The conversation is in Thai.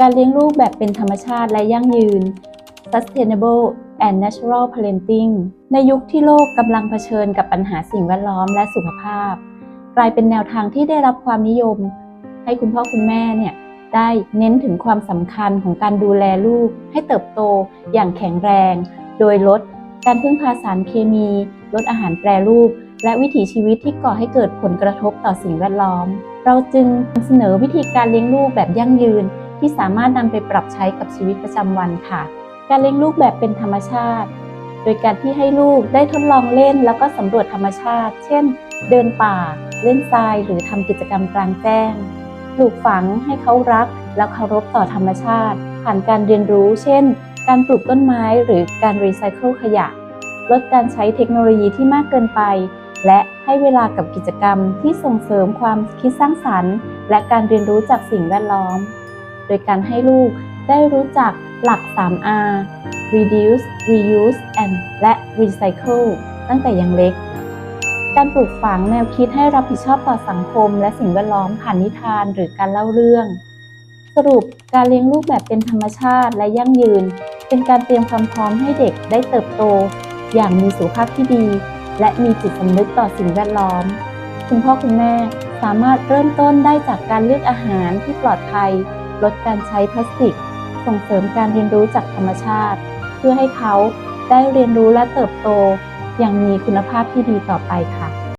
การเลี้ยงลูกแบบเป็นธรรมชาติและยั่งยืน Sustainable and Natural Parenting ในยุคที่โลกกำลังเผชิญกับปัญหาสิ่งแวดล้อมและสุขภาพ กลายเป็นแนวทางที่ได้รับความนิยม ให้คุณพ่อคุณแม่เนี่ยได้เน้นถึงความสำคัญของการดูแลลูก ให้เติบโตอย่างแข็งแรง โดยลดการพึ่งพาสารเคมี ลดอาหารแปรรูป และวิถีชีวิตที่ก่อให้เกิดผลกระทบต่อสิ่งแวดล้อม เราจึงนำเสนอวิธีการเลี้ยงลูกแบบยั่งยืน ที่สามารถนำไปปรับใช้กับชีวิตประจำวันค่ะ การเลี้ยงลูกแบบเป็นธรรมชาติ โดยการที่ให้ลูกได้ทดลองเล่นแล้วก็สำรวจธรรมชาติ เช่น เดินป่า เล่นทราย หรือทำกิจกรรมกลางแจ้งปลูกฝังให้เขารักและเคารพต่อธรรมชาติ ผ่านการเรียนรู้ เช่น การปลูกต้นไม้หรือการรีไซเคิลขยะ ลดการใช้เทคโนโลยีที่มากเกินไป และให้เวลากับกิจกรรมที่ส่งเสริมความคิดสร้างสรรค์ และการเรียนรู้จากสิ่งแวดล้อม โดยการให้ลูกได้รู้จักหลัก 3R reduce reuse and และ recycle ตั้งแต่ยังเล็ก การปลูกฝังแนวคิดให้รับผิดชอบต่อสังคม และสิ่งแวดล้อมผ่านนิทานหรือการเล่าเรื่อง สรุปการเลี้ยงลูกแบบเป็นธรรมชาติและยั่งยืน เป็นการเตรียมความพร้อมให้เด็กได้เติบโต อย่างมีสุขภาพที่ดี และมีจิตสำนึกต่อสิ่งแวดล้อม คุณพ่อคุณแม่สามารถเริ่มต้นได้จากการเลือกอาหารที่ปลอดภัย ลดการใช้พลาสติก ส่งเสริมการเรียนรู้จากธรรมชาติ เพื่อให้เขาได้เรียนรู้และเติบโต อย่างมีคุณภาพที่ดีต่อไปค่ะ